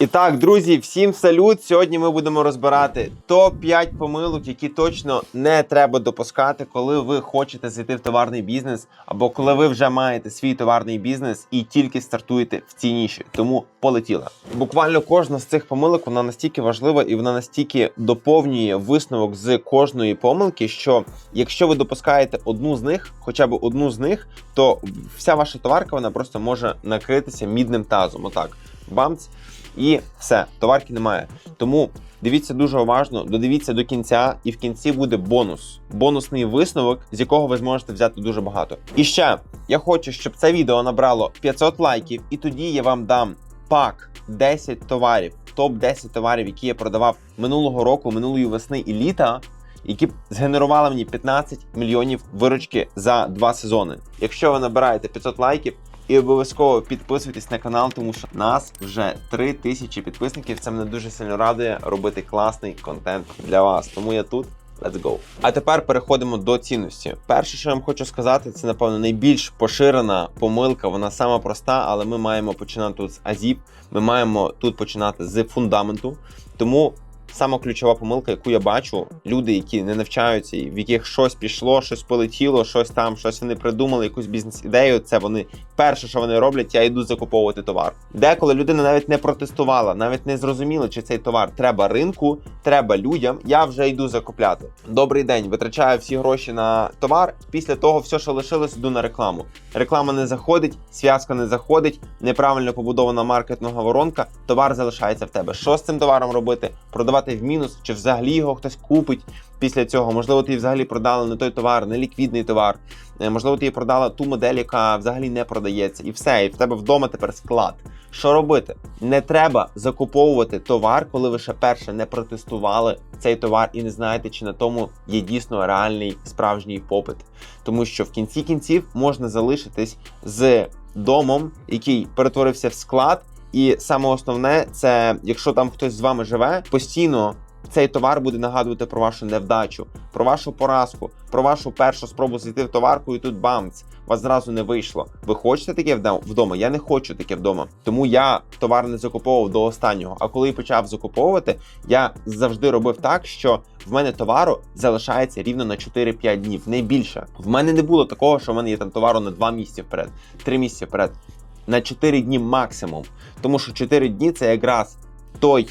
І так, друзі, всім салют. Сьогодні ми будемо розбирати топ-5 помилок, які точно не треба допускати, коли ви хочете зайти в товарний бізнес, або коли ви вже маєте свій товарний бізнес і тільки стартуєте в цій ніші. Тому полетіла. Буквально кожна з цих помилок вона настільки важлива і вона настільки доповнює висновок з кожної помилки, що якщо ви допускаєте одну з них, хоча б одну з них, то вся ваша товарка вона просто може накритися мідним тазом. Отак. Бамц. І все, товарки немає. Тому дивіться дуже уважно, додивіться до кінця, і в кінці буде бонус. Бонусний висновок, з якого ви зможете взяти дуже багато. І ще я хочу, щоб це відео набрало 500 лайків, і тоді я вам дам пак 10 товарів, топ 10 товарів, які я продавав минулого року, минулої весни і літа. Які згенерували мені 15 мільйонів виручки за два сезони. Якщо ви набираєте 500 лайків, і обов'язково підписуйтесь на канал, тому що нас вже 3 тисячі підписників. Це мене дуже сильно радує робити класний контент для вас. Тому я тут. Let's go. А тепер переходимо до цінності. Перше, що я вам хочу сказати, це напевно найбільш поширена помилка. Вона сама проста, але ми маємо починати тут з азів. Ми маємо тут починати з фундаменту. Тому сама ключова помилка, яку я бачу, люди, які не навчаються, в яких щось пішло, щось полетіло, щось там, щось вони придумали, якусь бізнес-ідею. Це вони перше, що вони роблять, я йду закуповувати товар. Деколи людина навіть не протестувала, навіть не зрозуміла, чи цей товар треба ринку, треба людям. Я вже йду закупляти. Добрий день, витрачаю всі гроші на товар. Після того, все, що лишилось, йду на рекламу. Реклама не заходить, зв'язка не заходить, неправильно побудована маркетингова воронка. Товар залишається в тебе. Що з цим товаром робити? Продавати в мінус, чи взагалі його хтось купить після цього? Можливо, ти взагалі продала не той товар, не ліквідний товар. Е, Можливо, ти продала ту модель, яка взагалі не продається, і все, і в тебе вдома тепер склад. Що робити? Не треба закуповувати товар, коли ви ще перше не протестували цей товар і не знаєте, чи на тому є дійсно реальний справжній попит. Тому що в кінці кінців можна залишитись з домом, який перетворився в склад. І саме основне, це якщо там хтось з вами живе, постійно цей товар буде нагадувати про вашу невдачу, про вашу поразку, про вашу першу спробу зайти в товарку, і тут бамц, вас зразу не вийшло. Ви хочете таке вдома? Я не хочу таке вдома. Тому я товар не закуповував до останнього. А коли почав закуповувати, я завжди робив так, що в мене товару залишається рівно на 4-5 днів, не більше. В мене не було такого, що в мене є там товару на 2 місяці вперед, 3 місяці вперед. На 4 дні максимум. Тому що 4 дні це якраз той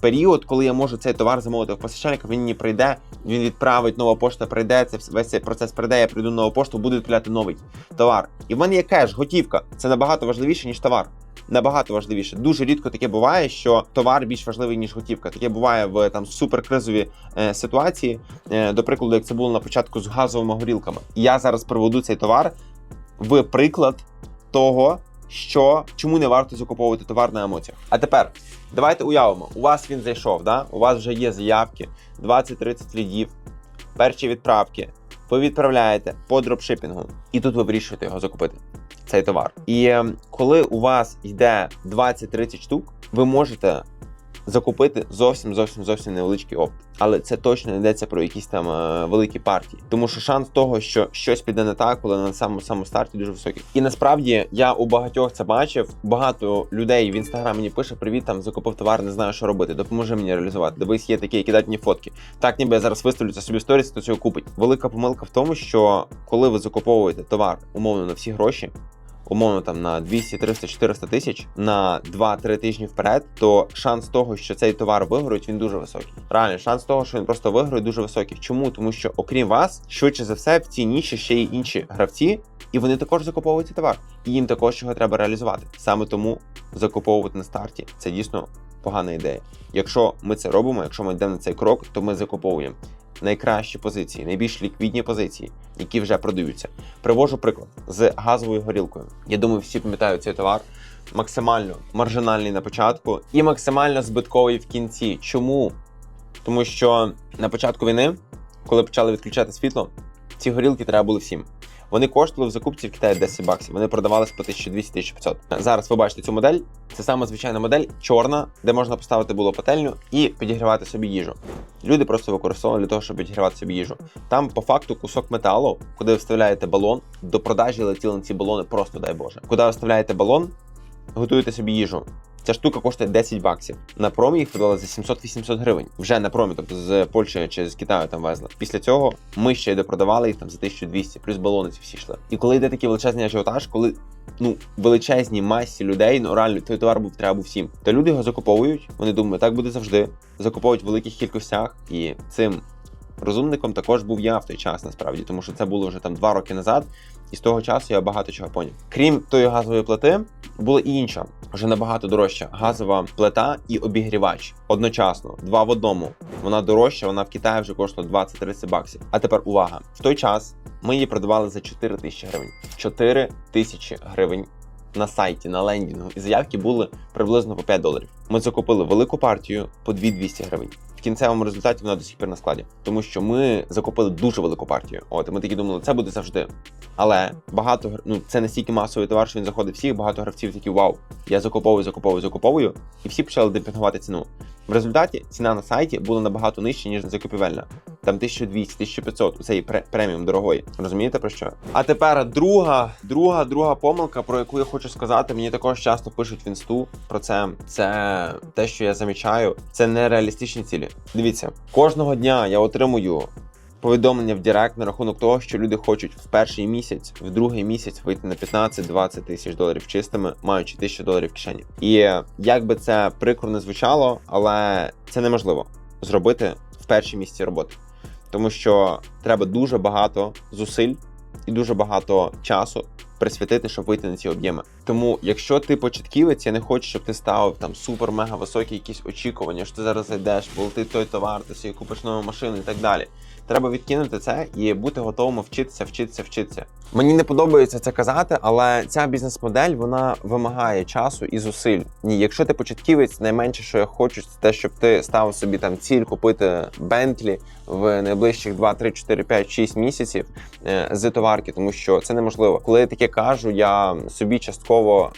період, коли я можу цей товар замовити в постачальника, він мені прийде, він відправить, нова пошта прийде, це весь цей процес прийде, я прийду на нову пошту, буду відправляти новий товар. І в мене є кеш, готівка. Це набагато важливіше, ніж товар. Набагато важливіше. Дуже рідко таке буває, що товар більш важливий, ніж готівка. Таке буває в там суперкризові е, ситуації. Е, до прикладу, як це було на початку з газовими горілками. Я зараз приведу цей товар в приклад того, що чому не варто закуповувати товар на емоціях. А тепер давайте уявимо, у вас він зайшов, да? у вас вже є заявки, 20-30 лідів, перші відправки. Ви відправляєте по дропшипінгу, і тут ви вирішуєте його закупити. Цей товар. І е, коли у вас йде 20-30 штук, ви можете закупити зовсім зовсім зовсім невеличкий опт. Але це точно не йдеться про якісь там е, великі партії. Тому що шанс того, що щось піде не так, коли на самому самому старті дуже високий. І насправді я у багатьох це бачив. Багато людей в інстаграм мені пише: Привіт, там закупив товар, не знаю, що робити. Допоможи мені реалізувати. Дивись, є такі, які дають мені фотки. Так, ніби я зараз виставлю це собі сторіс, то цього купить. Велика помилка в тому, що коли ви закуповуєте товар умовно на всі гроші. Умовно там на 200, 300, 400 тисяч на 2-3 тижні вперед, то шанс того, що цей товар виграють, він дуже високий. Реально, шанс того, що він просто виграє, дуже високий. Чому? Тому що, окрім вас, швидше за все, в цій ніші ще й інші гравці, і вони також закуповують цей товар. І їм також його треба реалізувати. Саме тому закуповувати на старті це дійсно погана ідея. Якщо ми це робимо, якщо ми йдемо на цей крок, то ми закуповуємо найкращі позиції, найбільш ліквідні позиції, які вже продаються. Привожу приклад з газовою горілкою. Я думаю, всі пам'ятають цей товар. Максимально маржинальний на початку і максимально збитковий в кінці. Чому? Тому що на початку війни, коли почали відключати світло, ці горілки треба були всім. Вони коштували в закупці в Китаї 10 баксів. Вони продавались по 1200-1500. Зараз ви бачите цю модель. Це саме звичайна модель, чорна, де можна поставити було пательню і підігрівати собі їжу. Люди просто використовували для того, щоб підігрівати собі їжу. Там по факту кусок металу, куди ви вставляєте балон, до продажі летіли на ці балони, просто дай Боже. Куди ви вставляєте балон, готуєте собі їжу. Ця штука коштує 10 баксів. На промі їх продали за 700-800 гривень. Вже на промі, тобто з Польщі чи з Китаю там везли. Після цього ми ще й допродавали їх там за 1200, плюс балони ці всі йшли. І коли йде такий величезний ажіотаж, коли ну величезній масі людей, ну реально той товар був треба всім. Та люди його закуповують. Вони думають, так буде завжди. Закуповують в великих кількостях, і цим розумником також був я в той час, насправді, тому що це було вже там два роки назад. І з того часу я багато чого поняв. Крім тої газової плити, була і інша, вже набагато дорожча газова плита і обігрівач одночасно, два в одному. Вона дорожча, вона в Китаї вже коштувала 20-30 баксів. А тепер увага! В той час ми її продавали за 4 тисячі гривень. 4 тисячі гривень на сайті, на лендінгу, і заявки були приблизно по 5 доларів. Ми закупили велику партію по 2200 гривень. В кінцевому результаті вона до сих пір на складі, тому що ми закупили дуже велику партію. От і ми такі думали, це буде завжди. Але багато ну це настільки масовий товар, що він заходить всіх. Багато гравців такі вау, я закуповую, закуповую, закуповую, і всі почали демпінгувати ціну. В результаті ціна на сайті була набагато нижча, ніж закупівельна. Там 1200, 1500, у цей пре- преміум дорогої. Розумієте про що? А тепер друга, друга, друга помилка, про яку я хочу сказати. Мені також часто пишуть в інсту про це. Це те, що я замічаю, це нереалістичні цілі. Дивіться, кожного дня я отримую повідомлення в Директ на рахунок того, що люди хочуть в перший місяць, в другий місяць вийти на 15-20 тисяч доларів чистими, маючи тисячу доларів в кишені. І як би це прикро не звучало, але це неможливо зробити в першій місці роботи, тому що треба дуже багато зусиль і дуже багато часу. Присвятити, щоб вийти на ці об'єми. Тому, якщо ти початківець, я не хочу, щоб ти ставив там супер-мега високі якісь очікування, що ти зараз зайдеш, полетить той товар, ти купиш нову машину і так далі. Треба відкинути це і бути готовим вчитися, вчитися, вчитися. Мені не подобається це казати, але ця бізнес-модель вона вимагає часу і зусиль. Ні, якщо ти початківець, найменше, що я хочу, це те, щоб ти ставив собі там ціль купити Бентлі в найближчих 2, 3, 4, 5, 6 місяців е, з товарки, тому що це неможливо. Коли я таке кажу, я собі частково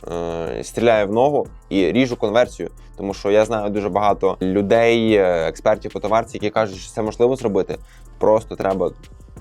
е, стріляю в ногу і ріжу конверсію, тому що я знаю дуже багато людей, е, експертів по товарці, які кажуть, що це можливо зробити. Просто треба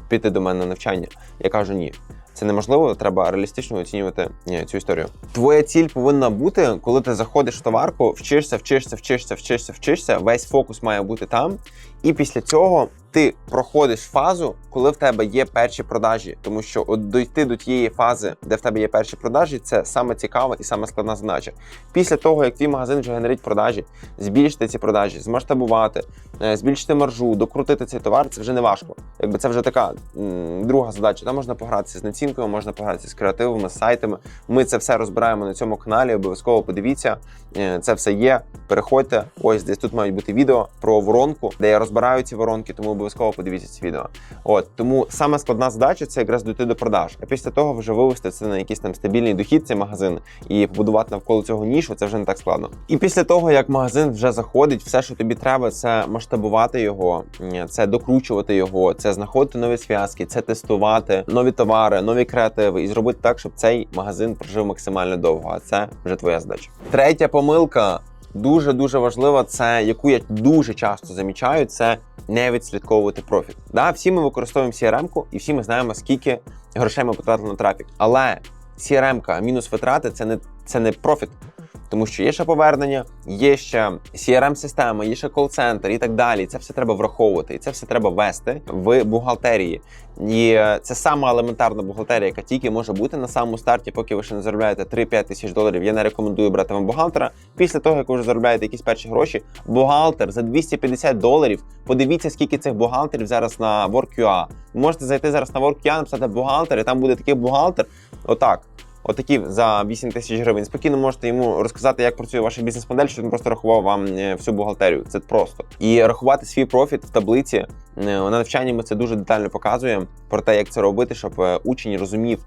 піти до мене на навчання. Я кажу ні. Це неможливо, треба реалістично оцінювати цю історію. Твоя ціль повинна бути, коли ти заходиш в товарку, вчишся, вчишся, вчишся, вчишся, вчишся. Весь фокус має бути там. І після цього ти проходиш фазу, коли в тебе є перші продажі. Тому що от дойти до тієї фази, де в тебе є перші продажі, це саме цікава і саме складна задача. Після того, як твій магазин вже генерить продажі, збільшити ці продажі, змасштабувати, е, збільшити маржу, докрутити цей товар, це вже не важко. Якби це вже така м, друга задача. Там можна погратися з націнкою, можна погратися з креативами, з сайтами. Ми це все розбираємо на цьому каналі. Обов'язково подивіться. Е, Це все є. Переходьте. Ось десь тут мають бути відео про воронку, де я розбираю ці воронки, тому обов'язково подивіться ці відео. От тому саме складна задача це якраз дойти до продаж. А після того вже вивести це на якийсь там стабільний дохід, цей магазин, і побудувати навколо цього нішу. Це вже не так складно. І після того, як магазин вже заходить, все, що тобі треба, це масштабувати його, це докручувати його, це знаходити нові зв'язки, це тестувати нові товари, нові креативи і зробити так, щоб цей магазин прожив максимально довго. А це вже твоя задача. Третя помилка. Дуже дуже важлива, це яку я дуже часто замічаю, це не відслідковувати профіт. Да, всі ми використовуємо CRM-ку і всі ми знаємо, скільки грошей ми потратили на трафік. Але CRM-ка мінус витрати це не це не профіт. Тому що є ще повернення, є ще CRM-система, є ще кол-центр і так далі. Це все треба враховувати, і це все треба вести в бухгалтерії. І е, це сама елементарна бухгалтерія, яка тільки може бути на самому старті, поки ви ще не заробляєте 3-5 тисяч доларів. Я не рекомендую брати вам бухгалтера. Після того, як ви вже заробляєте якісь перші гроші, бухгалтер за 250 доларів. Подивіться, скільки цих бухгалтерів зараз на WorkUA. Можете зайти зараз на WorkUA, написати бухгалтер, і там буде такий бухгалтер. Отак. Отакі за 8 тисяч гривень. Спокійно можете йому розказати, як працює ваша бізнес-модель, щоб він просто рахував вам е, всю бухгалтерію. Це просто. І рахувати свій профіт в таблиці. е, На навчанні ми це дуже детально показуємо про те, як це робити, щоб е, учень розумів,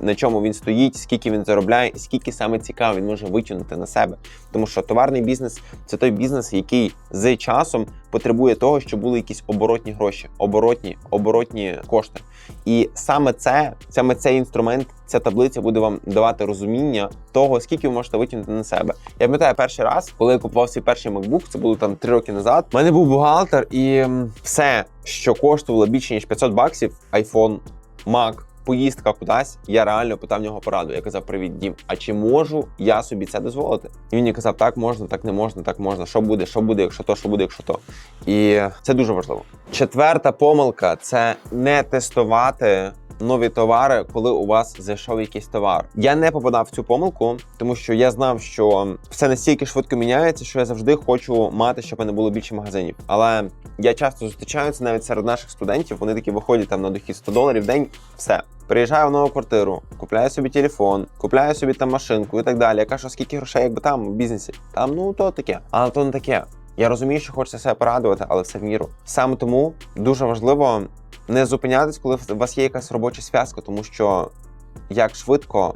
на чому він стоїть, скільки він заробляє, і скільки саме цікаво він може витягнути на себе. Тому що товарний бізнес це той бізнес, який з часом потребує того, щоб були якісь оборотні гроші, оборотні, оборотні кошти. І саме це, саме цей інструмент, ця таблиця буде вам давати розуміння того, скільки ви можете витягнути на себе. Я пам'ятаю перший раз, коли я купував свій перший MacBook, це було там три роки назад. У мене був бухгалтер, і все, що коштувало більше ніж 500 баксів, iPhone, Mac, поїздка кудись, я реально питав в нього пораду. Я казав: Привіт, дім. А чи можу я собі це дозволити? І він мені казав: так можна, так не можна, так можна. Що буде, що буде, якщо то, що буде, якщо то. І це дуже важливо. Четверта помилка це не тестувати. Нові товари, коли у вас зайшов якийсь товар. Я не попадав в цю помилку, тому що я знав, що все настільки швидко міняється, що я завжди хочу мати, щоб мене було більше магазинів. Але я часто зустрічаюся навіть серед наших студентів. Вони такі виходять там на дохід 100 доларів в день. Все. Приїжджаю в нову квартиру, купляю собі телефон, купляю собі там машинку і так далі. Я кажу, скільки грошей, якби там в бізнесі. Там ну то таке, але то не таке. Я розумію, що хочеться себе порадувати, але все в міру. Саме тому дуже важливо не зупинятись, коли у вас є якась робоча зв'язка, тому що як швидко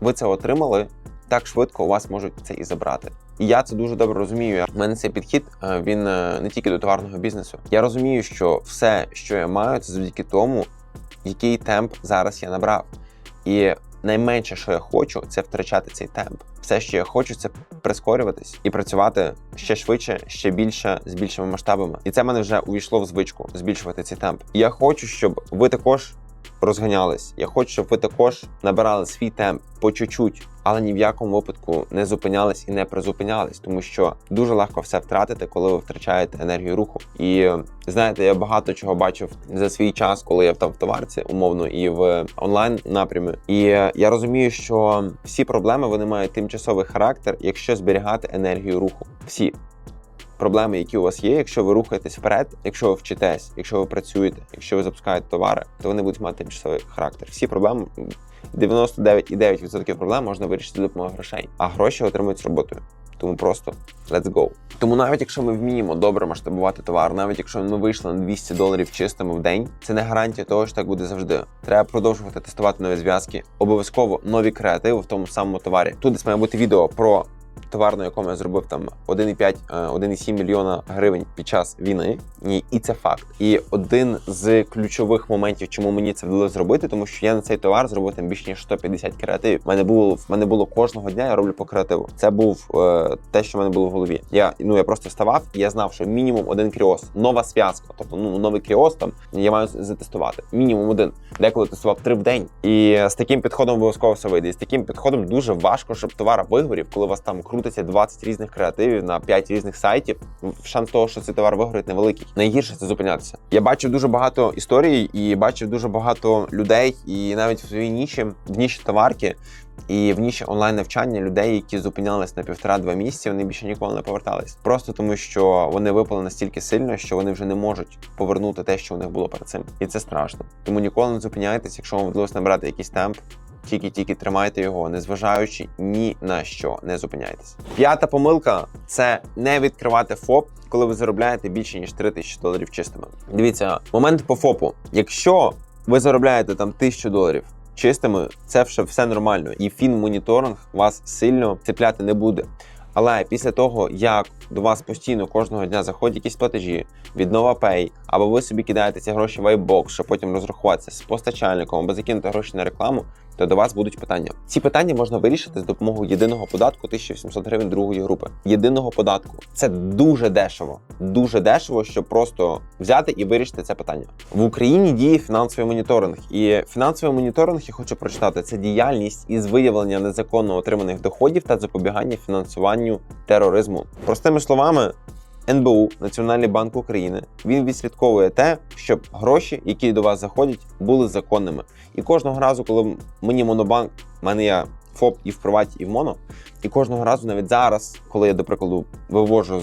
ви це отримали, так швидко у вас можуть це і забрати. І я це дуже добре розумію. У мене цей підхід е, він е, не тільки до товарного бізнесу. Я розумію, що все, що я маю, це завдяки тому, який темп зараз я набрав. І найменше, що я хочу, це втрачати цей темп. Все, що я хочу, це прискорюватись і працювати ще швидше, ще більше з більшими масштабами. І це мене вже увійшло в звичку збільшувати цей темп. І я хочу, щоб ви також розганялись. Я хочу, щоб ви також набирали свій темп по чуть-чуть, але ні в якому випадку не зупинялись і не призупинялись, тому що дуже легко все втратити, коли ви втрачаєте енергію руху. І знаєте, я багато чого бачив за свій час, коли я там в товарці, умовно, і в онлайн напрямі. І я розумію, що всі проблеми вони мають тимчасовий характер, якщо зберігати енергію руху. Всі. Проблеми, які у вас є, якщо ви рухаєтесь вперед, якщо ви вчитесь, якщо ви працюєте, якщо ви запускаєте товари, то вони будуть мати тимчасовий характер. Всі проблеми 99,9% проблем можна вирішити за допомогою грошей, а гроші отримують з роботою. Тому просто let's go. Тому навіть якщо ми вміємо добре масштабувати товар, навіть якщо ми вийшли на 200 доларів чистими в день, це не гарантія того, що так буде завжди. Треба продовжувати тестувати нові зв'язки, обов'язково нові креативи в тому самому товарі. Тут десь має бути відео про товар, на якому я зробив там 1,5 1,7 мільйона гривень під час війни. І, і це факт. І один з ключових моментів, чому мені це вдалося зробити, тому що я на цей товар зробив там більш ніж 150 креативів. У мене було в мене було кожного дня. Я роблю по креативу. Це був е, те, що в мене було в голові. Я ну я просто ставав, і я знав, що мінімум один кріос, нова зв'язка, тобто ну новий кріос там я маю затестувати. Мінімум один. Деколи тестував три в день. І з таким підходом обов'язково все вийде. І з таким підходом дуже важко, щоб товар вигорів, коли у вас там крутиться 20 різних креативів на 5 різних сайтів. Шанс того, що цей товар вигорить, невеликий. Найгірше це зупинятися. Я бачив дуже багато історій і бачив дуже багато людей, і навіть в своїй ніші, в ніші товарки. І в ніші онлайн навчання людей, які зупинялись на півтора-два місяці, вони більше ніколи не повертались. Просто тому, що вони випали настільки сильно, що вони вже не можуть повернути те, що у них було перед цим. І це страшно. Тому ніколи не зупиняйтесь, якщо вам вдалося набрати якийсь темп. Тільки-тільки тримайте його, незважаючи ні на що, не зупиняйтесь. П'ята помилка це не відкривати ФОП, коли ви заробляєте більше ніж 3 тисячі доларів чистими. Дивіться, момент по ФОПу. Якщо ви заробляєте там тисячу доларів. Чистими це все, все нормально, і фінмоніторинг вас сильно цепляти не буде. Але після того, як до вас постійно кожного дня заходять якісь платежі від NovaPay, або ви собі кидаєте ці гроші в iBox, щоб потім розрахуватися з постачальником або закинути гроші на рекламу, то до вас будуть питання. Ці питання можна вирішити з допомогою єдиного податку 1700 гривень другої групи. Єдиного податку це дуже дешево, дуже дешево, щоб просто взяти і вирішити це питання. В Україні діє фінансовий моніторинг, і фінансовий моніторинг я хочу прочитати це діяльність із виявлення незаконно отриманих доходів та запобігання фінансуванню тероризму. Простими словами. НБУ, Національний банк України, він відслідковує те, щоб гроші, які до вас заходять, були законними. І кожного разу, коли мені монобанк, в мене є ФОП і в приваті, і в моно. І кожного разу, навіть зараз, коли я, до прикладу, вивожу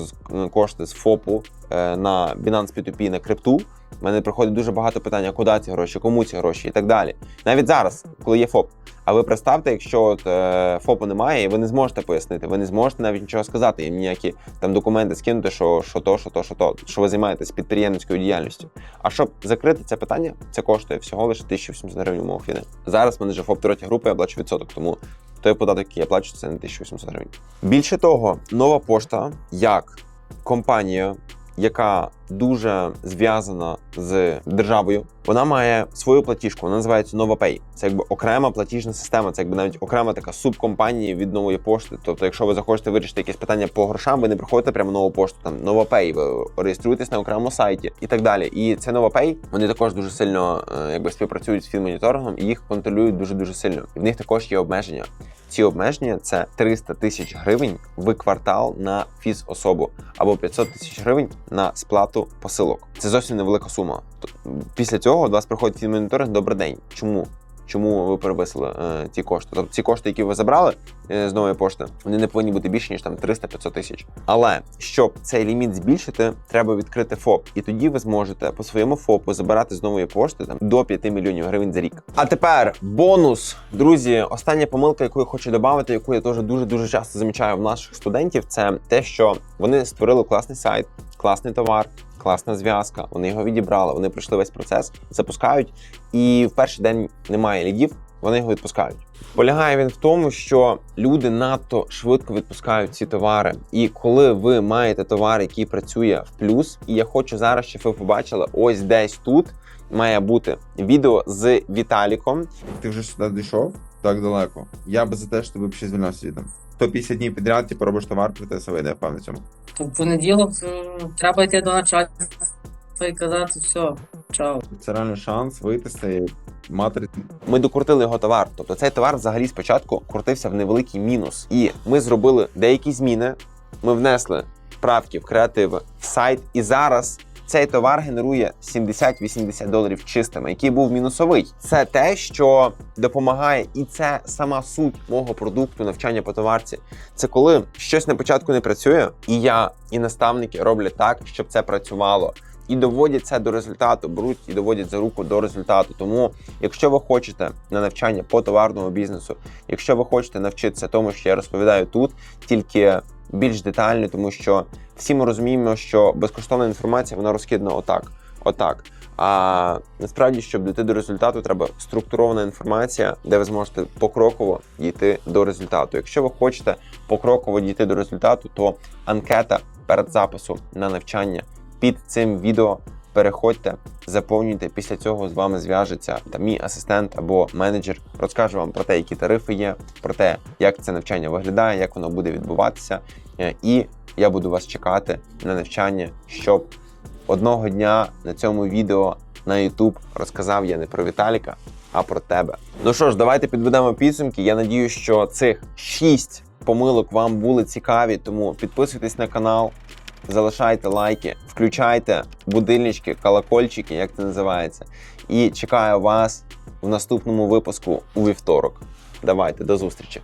кошти з ФОПу е, на Binance P2P на крипту, в мене приходить дуже багато питань, а куди ці гроші, кому ці гроші і так далі. Навіть зараз, коли є ФОП. А ви представте, якщо от, е, ФОПу немає, і ви не зможете пояснити, ви не зможете навіть нічого сказати, їм ніякі там документи скинути, що, що то, що то, що то, що ви займаєтесь підприємницькою діяльністю. А щоб закрити це питання, це коштує всього лише 1800 гривень умов війни. Зараз мене вже ФОП третя групи, я плачу відсоток, тому той податок, який я плачу, це не 1800 гривень. Більше того, нова пошта як компанія, яка дуже зв'язана з державою. Вона має свою платіжку, вона називається NovaPay. Це якби окрема платіжна система, це якби навіть окрема така субкомпанія від нової пошти. Тобто, якщо ви захочете вирішити якесь питання по грошам, ви не приходите прямо нову пошту, там NovaPay, ви реєструєтесь на окремому сайті і так далі. І це NovaPay, вони також дуже сильно е, якби співпрацюють з фінмоніторингом і їх контролюють дуже дуже сильно. І в них також є обмеження. Ці обмеження це 300 тисяч гривень в квартал на фіз-особу або 500 тисяч гривень на сплату посилок. Це зовсім невелика сума. Після цього до вас приходить фінмоніторинг. Добрий день. Чому? Чому ви перевисили е, ці кошти? Тобто ці кошти, які ви забрали е, з нової пошти, вони не повинні бути більше ніж там 300-500 тисяч. Але щоб цей ліміт збільшити, треба відкрити ФОП, і тоді ви зможете по своєму ФОПу забирати з нової пошти там до 5 мільйонів гривень за рік. А тепер бонус, друзі. Остання помилка, яку я хочу додати, яку я теж дуже дуже часто замічаю в наших студентів, це те, що вони створили класний сайт, класний товар. Класна зв'язка, вони його відібрали, вони пройшли весь процес, запускають, і в перший день немає лідів, вони його відпускають. Полягає він в тому, що люди надто швидко відпускають ці товари. І коли ви маєте товар, який працює в плюс, і я хочу зараз, щоб ви побачили, ось десь тут має бути відео з Віталіком. Ти вже сюди дійшов так далеко. Я би за те, щоб ти ще звільнився звідом. 150 днів підряд, типу, робиш товар, про те вийде, я впевнений в цьому. В понеділок треба йти до начальства і казати, все, чао. Це реально шанс вийти з цієї матриці. Ми докрутили його товар. Тобто цей товар взагалі спочатку крутився в невеликий мінус. І ми зробили деякі зміни. Ми внесли правки в креативи в сайт, і зараз. Цей товар генерує 70-80 доларів чистими, який був мінусовий. Це те, що допомагає, і це сама суть мого продукту навчання по товарці. Це коли щось на початку не працює, і я і наставники роблять так, щоб це працювало. І доводять це до результату, беруть і доводять за руку до результату. Тому, якщо ви хочете на навчання по товарному бізнесу, якщо ви хочете навчитися тому, що я розповідаю тут, тільки більш детально, тому що всі ми розуміємо, що безкоштовна інформація вона розкидана отак, отак. А насправді, щоб дійти до результату, треба структурована інформація, де ви зможете покроково дійти до результату. Якщо ви хочете покроково дійти до результату, то анкета перед записом на навчання під цим відео. Переходьте, заповнюйте. Після цього з вами зв'яжеться там мій асистент або менеджер. Розкаже вам про те, які тарифи є, про те, як це навчання виглядає, як воно буде відбуватися. Е, І я буду вас чекати на навчання, щоб одного дня на цьому відео на YouTube розказав я не про Віталіка, а про тебе. Ну що ж, давайте підведемо підсумки. Я надію, що цих шість помилок вам були цікаві, тому підписуйтесь на канал, залишайте лайки, включайте будильнички, колокольчики, як це називається. І чекаю вас в наступному випуску у вівторок. Давайте до зустрічі.